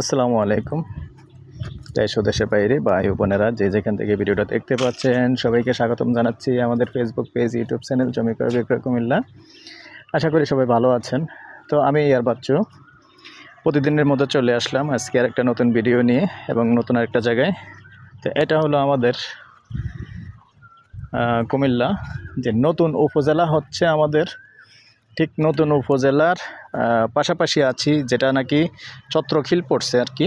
আসসালামু আলাইকুম। দেশ ও দেশের বাইরে ভাই বোনেরা যে যেখান থেকে ভিডিওটা দেখতে পাচ্ছেন, সবাইকে স্বাগতম জানাচ্ছি আমাদের ফেসবুক পেজ ইউটিউব চ্যানেল জমি ক্রয় বিক্রয়, কুমিল্লা। আশা করি সবাই ভালো আছেন। তো আমি ইয়ার বাচ্চু। প্রতিদিনের মতো চলে আসলাম আজকে আর একটা নতুন ভিডিও নিয়ে এবং নতুন আরেকটা জায়গায়। তো এটা হলো আমাদের কুমিল্লা। যে নতুন উপজেলা হচ্ছে আমাদের ঠিক নতুন উপজেলার পাশাপাশি আছি যেটা নাকি ছত্রখিল পড়ছে আর কি।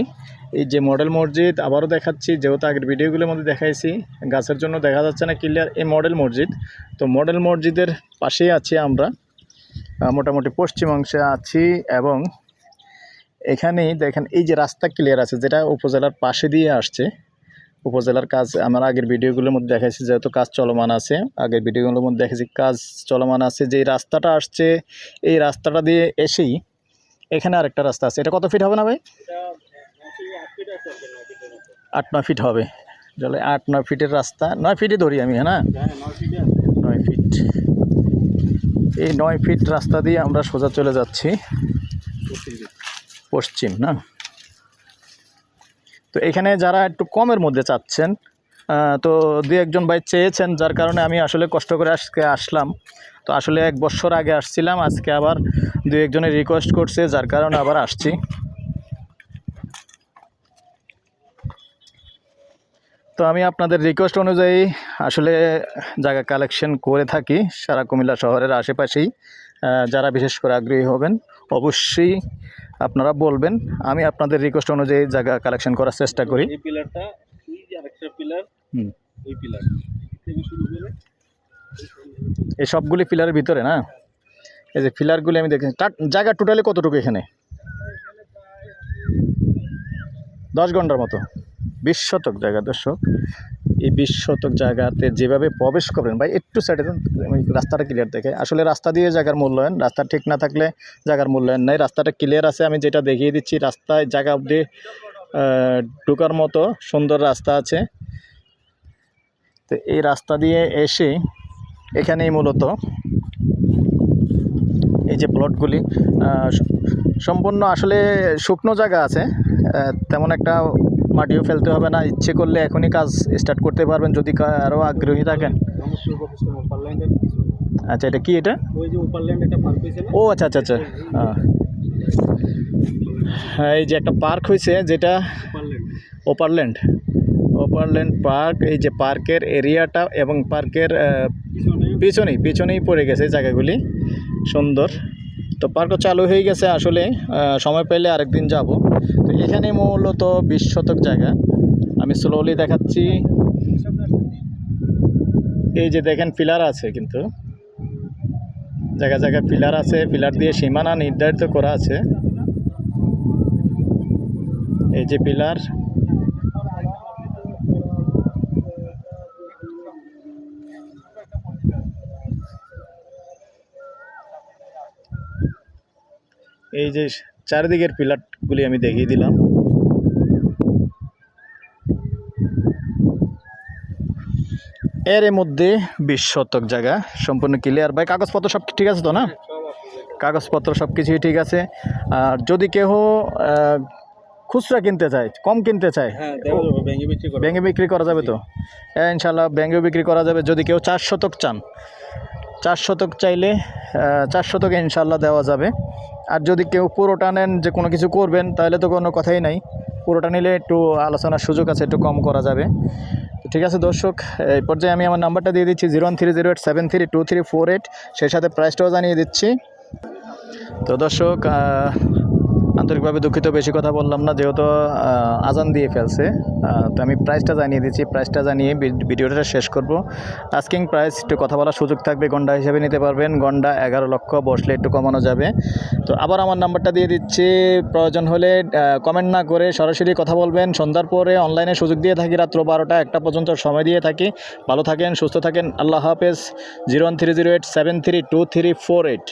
এই যে মডেল মসজিদ, আবারও দেখাচ্ছি, যেহেতু আগের ভিডিওগুলোর মধ্যে দেখাইছি, গাছের জন্য দেখা যাচ্ছে না ক্লিয়ার এই মডেল মসজিদ। তো মডেল মসজিদের পাশেই আছি আমরা মোটামুটি পশ্চিম অংশে আছি এবং এখানেই দেখেন, এই যে রাস্তা ক্লিয়ার আছে, যেটা উপজেলার পাশে দিয়ে আসছে উপজেলার কাজ, আমার আগের ভিডিওগুলোর মধ্যে দেখাইছি যেহেতু কাজ চলমান আছে। আগের ভিডিওগুলোর মধ্যে দেখেছি কাজ চলমান আছে। যে রাস্তাটা আসছে, এই রাস্তাটা দিয়ে এসেই এখানে আরেকটা রাস্তা আছে। এটা কত ফিট হবে না ভাই? আট, নয় ফিট হবে। তাহলে আট, নয় ফিটের রাস্তা। নয় ফিটই ধরি আমি হ্যাঁ না? নয় ফিট এই নয় ফিট রাস্তা দিয়ে আমরা সোজা চলে যাচ্ছি। পশ্চিম, না? তো এখানে যারা একটু কমের মধ্যে চাচ্ছেন তো দু একজন ভাই চেয়েছেন, যার কারণে আমি আসলে কষ্ট করে আজকে আসলাম। তো আসলে এক বছর আগে আসছিলাম, আজকে আবার দু একজনে রিকোয়েস্ট করছে, যার কারণে আবার আসছি। তো আমি আপনাদের রিকোয়েস্ট অনুযায়ী আসলে জায়গা কালেকশন করে থাকি, সারা কুমিল্লা শহরের আশেপাশেই যারা বিশেষ করে আগ্রহী হবেন। অবশ্যই আপনারা বলবেন। আমি আপনাদের রিকোয়েস্ট অনুযায়ী জায়গা কালেকশন করার চেষ্টা করি। এই পিলারটা আরেকটা পিলার হুম। পিলার এই সবগুলি ফিলারের ভিতরে না? এই যে ফিলারগুলি আমি দেখি তা- জায়গা টোটালি কতটুকু এখানে? দশ ঘণ্টার মতো। বিশ শতক জায়গা দর্শক। এই বিশ শতক জায়গাতে যেভাবে প্রবেশ করবেন ভাই একটু সাইডে রাস্তাটা ক্লিয়ার দেখে আসলে রাস্তা দিয়ে জায়গার মূল্যায়ন রাস্তা ঠিক না থাকলে জায়গার মূল্যায়ন নেই। রাস্তাটা ক্লিয়ার আছে আমি যেটা দেখিয়ে দিচ্ছি রাস্তায় জায়গা আহ, ঢোকার মতো সুন্দর রাস্তা আছে। তো এই রাস্তা দিয়ে এসে এখানেই মূলত এই যে প্লটগুলি সম্পূর্ণ আসলে শুকনো জায়গা আছে তেমন একটা মাটিও ফেলতে হবে না। ইচ্ছে করলে এখনই কাজ স্টার্ট করতে পারবেন যদি আরও আগ্রহী থাকেন। আচ্ছা এটা কি এটা? ও আচ্ছা আচ্ছা আচ্ছা। আহ। হ্যাঁ এই যে একটা পার্ক হয়েছে, যেটা ওপারল্যান্ড ওপারল্যান্ড পার্ক এই যে পার্কের এরিয়াটা এবং পার্কের পিছনেই পিছনেই পড়ে গেছে জায়গাগুলি। সুন্দর। তো পার্কও চালু হয়ে গেছে আসলে সময় পেলে আরেকদিন যাব। তো এখানে মূলত বিশ শতক জায়গা। আমি স্লোলি দেখাচ্ছি। এই যে দেখেন পিলার আছে কিন্তু। জায়গা জায়গায় পিলার আছে, পিলার দিয়ে সীমানা নির্ধারিত করা আছে। এই যে পিলার এই যে চারিদিকের পিলারগুলি আমি দেখিয়ে দিলাম। এর মধ্যে বিশ শতক জায়গা সম্পূর্ণ ক্লিয়ার ভাই কাগজপত্র সব ঠিক আছে তো না? কাগজপত্র সব কিছুই ঠিক আছে। আর যদি কেউ আহ, খুচরা কিনতে চায় কম কিনতে চায় হ্যাঁ ব্যাঙ্গে বিক্রি করে ব্যাঙ্গে যাবে। তো? হ্যাঁ ইনশাল্লাহ ব্যাঙ্গেও বিক্রি করা যাবে। যদি কেউ চার শতক চান চার শতক চাইলে চার শতক ইনশাল্লাহ দেওয়া যাবে। আর যদি কেউ পুরোটা নেন, যে কোনো কিছু করবেন, তাহলে তো কোনো কথাই নাই। পুরোটা নিলে একটু আলোচনার সুযোগ আছে, একটু কম করা যাবে। ঠিক আছে দর্শক, এই পর্যায়ে আমি আমার নাম্বারটা দিয়ে দিচ্ছি, zero one three zero eight seven three two three four eight. সেই সাথে প্রাইসটাও জানিয়ে দিচ্ছি। তো দর্শক আন্তরিকভাবে দুঃখিত, বেশি কথা বললাম না, যেহেতু আজান দিয়ে ফেলছে তো আমি প্রাইসটা জানিয়ে দিচ্ছি প্রাইসটা জানিয়ে ভিডিওটা শেষ করব। আস্কিং প্রাইস একটু কথা বলার সুযোগ থাকবে, গন্ডা হিসেবে নিতে পারবেন, গন্ডা এগারো লক্ষ, বসলে একটু কমানো যাবে। তো আবার আমার নাম্বারটা দিয়ে দিচ্ছি, প্রয়োজন হলে কমেন্ট না করে সরাসরি কথা বলবেন। সন্ধ্যার পরে অনলাইনে সুযোগ দিয়ে থাকি, রাত্র বারোটা, একটা পর্যন্ত সময় দিয়ে থাকি। ভালো থাকেন, সুস্থ থাকেন, আল্লাহ হাফেজ। Zero one three zero eight seven three two three four eight